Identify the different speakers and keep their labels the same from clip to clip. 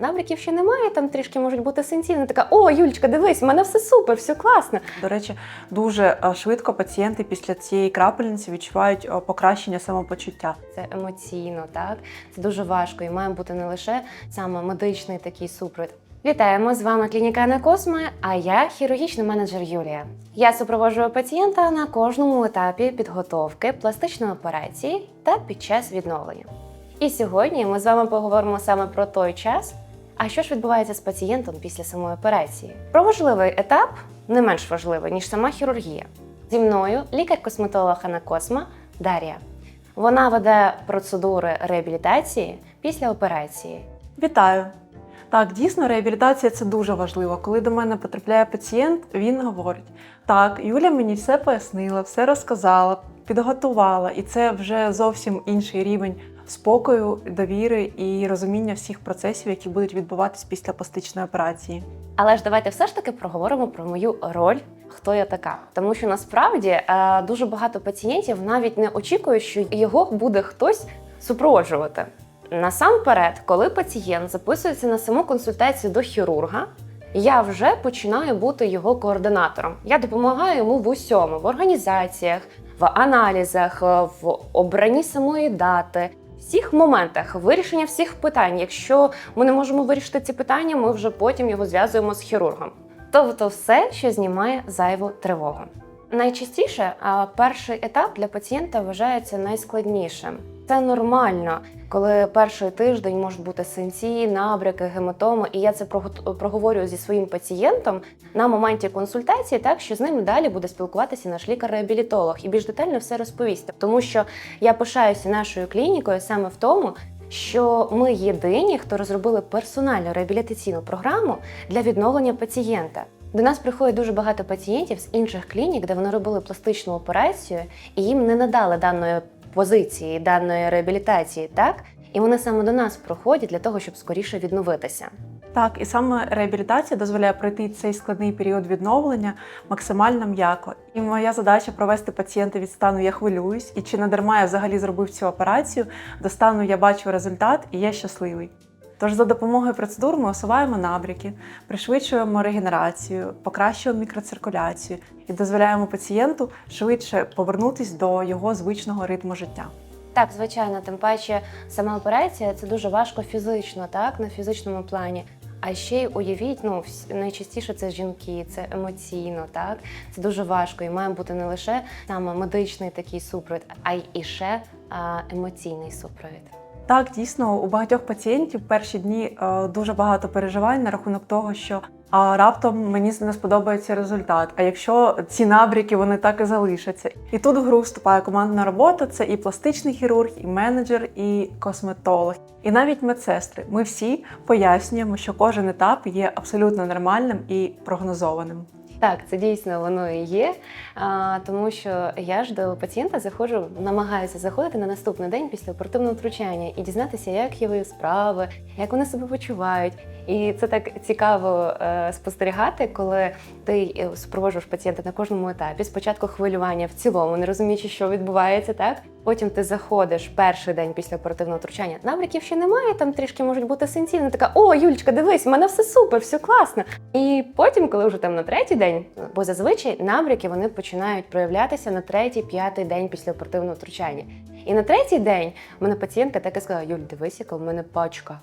Speaker 1: Набряків ще немає, там трішки можуть бути синці. Вона така: о, Юлічка, дивись, у мене все супер, все класно.
Speaker 2: До речі, дуже е, швидко пацієнти після цієї крапельниці відчувають е, покращення самопочуття.
Speaker 1: Це емоційно, так це дуже важко і має бути не лише саме медичний такий супровід. Вітаємо з вами клініка Анакосма, а я хірургічний менеджер Юлія. Я супроводжую пацієнта на кожному етапі підготовки пластичної операції та під час відновлення. І сьогодні ми з вами поговоримо саме про той час, а що ж відбувається з пацієнтом після самої операції. Про важливий етап не менш важливий, ніж сама хірургія. Зі мною лікар-косметолог Анакосма Дар'я. Вона веде процедури реабілітації після операції.
Speaker 2: Вітаю! Так, дійсно, реабілітація це дуже важливо. Коли до мене потрапляє пацієнт, він говорить: так, Юля мені все пояснила, все розказала, підготувала, і це вже зовсім інший рівень спокою, довіри і розуміння всіх процесів, які будуть відбуватись після пластичної операції.
Speaker 1: Але ж давайте все ж таки проговоримо про мою роль, хто я така. Тому що насправді е, дуже багато пацієнтів навіть не очікують, що його буде хтось супроводжувати. Насамперед, коли пацієнт записується на саму консультацію до хірурга, я вже починаю бути його координатором. Я допомагаю йому в усьому, в організаціях, в аналізах, е, в обранні самої дати, всіх моментах вирішення всіх питань. Якщо ми не можемо вирішити ці питання, ми вже потім його зв'язуємо з хірургом. Тобто, все, що знімає зайву тривогу. Найчастіше перший етап для пацієнта вважається найскладнішим. Це нормально, коли перший тиждень можуть бути синці, набряки, гематоми. І я це прого- проговорюю зі своїм пацієнтом на моменті консультації, так що з ним далі буде спілкуватися наш лікар-реабілітолог і більш детально все розповість. Тому що я пишаюся нашою клінікою саме в тому, що ми єдині, хто розробили персональну реабілітаційну програму для відновлення пацієнта. До нас приходить дуже багато пацієнтів з інших клінік, де вони робили пластичну операцію, і їм не надали даної позиції, даної реабілітації, так? І вони саме до нас проходять для того, щоб скоріше відновитися.
Speaker 2: Так, і саме реабілітація дозволяє пройти цей складний період відновлення максимально м'яко. І моя задача провести пацієнта від стану я хвилююсь, і чи не дарма я взагалі зробив цю операцію, до стану я бачу результат і я щасливий. Тож за допомогою процедур ми усуваємо набряки, пришвидшуємо регенерацію, покращуємо мікроциркуляцію і дозволяємо пацієнту швидше повернутися до його звичного ритму життя.
Speaker 1: Так, звичайно, тим паче сама операція це дуже важко фізично, так, на фізичному плані. А ще й уявіть, ну найчастіше це жінки, це емоційно, так це дуже важко, і має бути не лише саме медичний такий супровід, а й і ще емоційний супровід.
Speaker 2: Так, дійсно, у багатьох пацієнтів перші дні е, дуже багато переживань на рахунок того, що а раптом мені не сподобається результат. А якщо ці набряки вони так і залишаться, і тут в гру вступає командна робота. Це і пластичний хірург, і менеджер, і косметолог, і навіть медсестри. Ми всі пояснюємо, що кожен етап є абсолютно нормальним і прогнозованим.
Speaker 1: Так, це дійсно воно і є. А, тому що я ж до пацієнта заходжу, намагаюся заходити на наступний день після оперативного втручання і дізнатися, як його справи, як вони себе почувають. І це так цікаво е, спостерігати, коли ти е, супроводжуєш пацієнта на кожному етапі. Спочатку хвилювання в цілому, не розуміючи, що відбувається, так. Потім ти заходиш перший день після оперативного втручання. Набряків ще немає, там трішки можуть бути синці. Вона така: о, Юлічка, дивись, у мене все супер, все класно. І потім, коли вже там на третій день, бо зазвичай набряки вони починають проявлятися на третій, п'ятий день після оперативного втручання. І на третій день в мене пацієнтка така сказала: Юль, дивись, яка в мене пачка.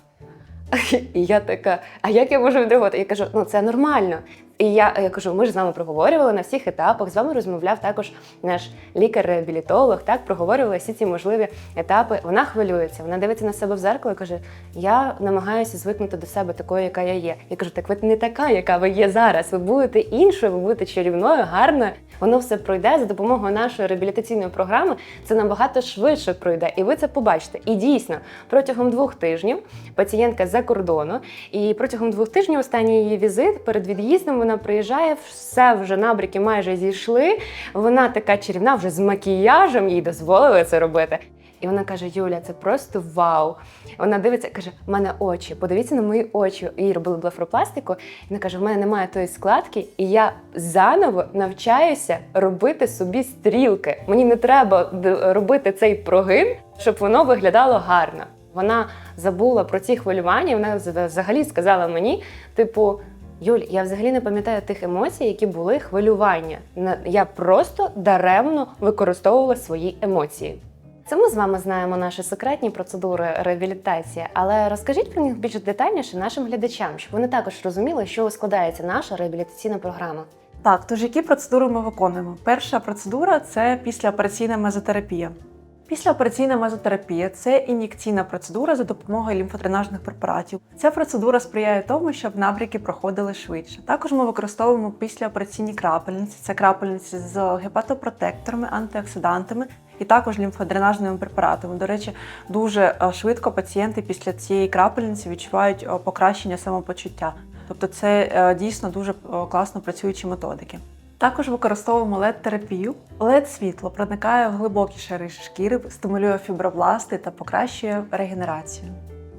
Speaker 1: І я така, а як я можу відреагувати? Я кажу, ну це нормально. І я, я кажу, ми ж з вами проговорювали на всіх етапах. З вами розмовляв також наш лікар-реабілітолог. Так проговорювали всі ці можливі етапи. Вона хвилюється, вона дивиться на себе в зеркало і каже: Я намагаюся звикнути до себе такою, яка я є. Я кажу, так ви не така, яка ви є зараз. Ви будете іншою, ви будете чарівною, гарною. Воно все пройде за допомогою нашої реабілітаційної програми. Це набагато швидше пройде, і ви це побачите. І дійсно, протягом двох тижнів пацієнтка за кордону, і протягом двох тижнів останній її візит перед від'їздом вона приїжджає, все вже набряки майже зійшли. Вона така чарівна, вже з макіяжем, їй дозволили це робити. І вона каже: Юля, це просто вау. Вона дивиться, каже: в мене очі, подивіться на мої очі. Їй робили блефропластику. І вона каже: в мене немає тої складки, і я заново навчаюся робити собі стрілки. Мені не треба робити цей прогин, щоб воно виглядало гарно. Вона забула про ці хвилювання. Вона взагалі сказала мені, типу. Юль, я взагалі не пам'ятаю тих емоцій, які були хвилювання. Я просто даремно використовувала свої емоції. Це ми з вами знаємо наші секретні процедури реабілітації, але розкажіть про них більш детальніше нашим глядачам, щоб вони також розуміли, що складається наша реабілітаційна програма.
Speaker 2: Так, тож які процедури ми виконуємо? Перша процедура це післяопераційна мезотерапія. Післяопераційна мезотерапія це ін'єкційна процедура за допомогою лімфодренажних препаратів. Ця процедура сприяє тому, щоб набряки проходили швидше. Також ми використовуємо післяопераційні крапельниці. Це крапельниці з гепатопротекторами, антиоксидантами і також лімфодренажними препаратами. До речі, дуже е, швидко пацієнти після цієї крапельниці відчувають е, покращення самопочуття. Тобто це е, дійсно дуже класно працюючі методики. Також використовуємо LED-терапію. LED-світло проникає в глибокі шари шкіри, стимулює фібробласти та покращує регенерацію.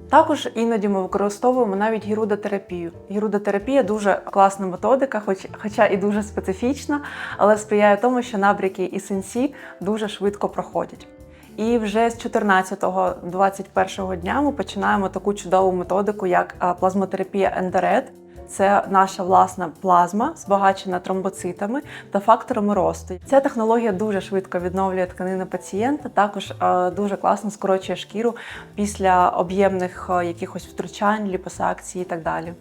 Speaker 2: Також іноді ми використовуємо навіть гірудотерапію. Гірудотерапія дуже класна методика, хоч, хоча і дуже специфічна, але сприяє тому, що набряки і синці дуже швидко проходять. І вже з 14-21 дня ми починаємо таку чудову методику, як плазмотерапія ендорет. Це наша власна плазма, збагачена тромбоцитами та факторами росту. Ця технологія дуже швидко відновлює тканини пацієнта, також е, дуже класно скорочує шкіру після об'ємних е, якихось втручань, ліпосакцій і так далі.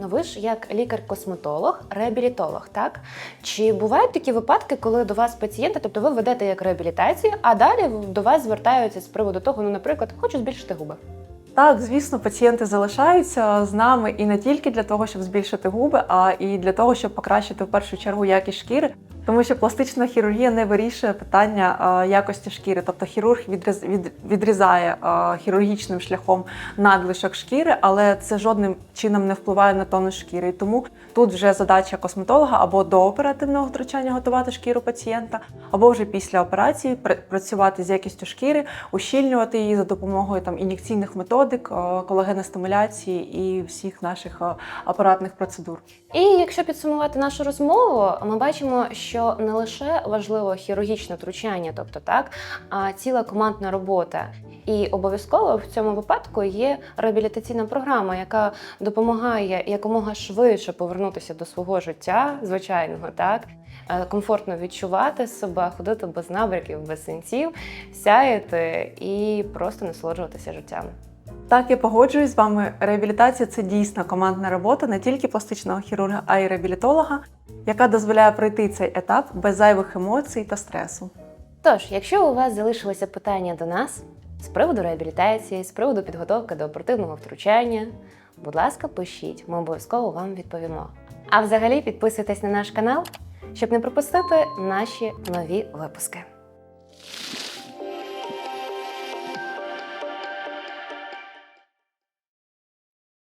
Speaker 1: Ну ви ж як лікар-косметолог, реабілітолог, так? Чи бувають такі випадки, коли до вас пацієнти, тобто ви ведете як реабілітацію, а далі до вас звертаються з приводу того, ну, наприклад, хочу збільшити губи.
Speaker 2: Так, звісно, пацієнти залишаються з нами і не тільки для того, щоб збільшити губи, а і для того, щоб покращити в першу чергу якість шкіри. Тому що пластична хірургія не вирішує питання якості шкіри, тобто хірург відріз, відрізає хірургічним шляхом надлишок шкіри, але це жодним чином не впливає на тонус шкіри. І тому тут вже задача косметолога або до оперативного втручання готувати шкіру пацієнта, або вже після операції пр- працювати з якістю шкіри, ущільнювати її за допомогою там ін'єкційних методик, а, колагеностимуляції і всіх наших апаратних процедур.
Speaker 1: І якщо підсумувати нашу розмову, ми бачимо, що не лише важливо хірургічне втручання, тобто так, а ціла командна робота. І обов'язково в цьому випадку є реабілітаційна програма, яка допомагає якомога швидше повернутися до свого життя, звичайного, так е, комфортно відчувати себе, ходити без набряків, без синців, сяяти і просто насолоджуватися життям.
Speaker 2: Так, я погоджуюсь з вами. Реабілітація це дійсно командна робота не тільки пластичного хірурга, а й реабілітолога, яка дозволяє пройти цей етап без зайвих емоцій та стресу.
Speaker 1: Тож, якщо у вас залишилися питання до нас з приводу реабілітації, з приводу підготовки до оперативного втручання, будь ласка, пишіть, ми обов'язково вам відповімо. А взагалі підписуйтесь на наш канал, щоб не пропустити наші нові випуски.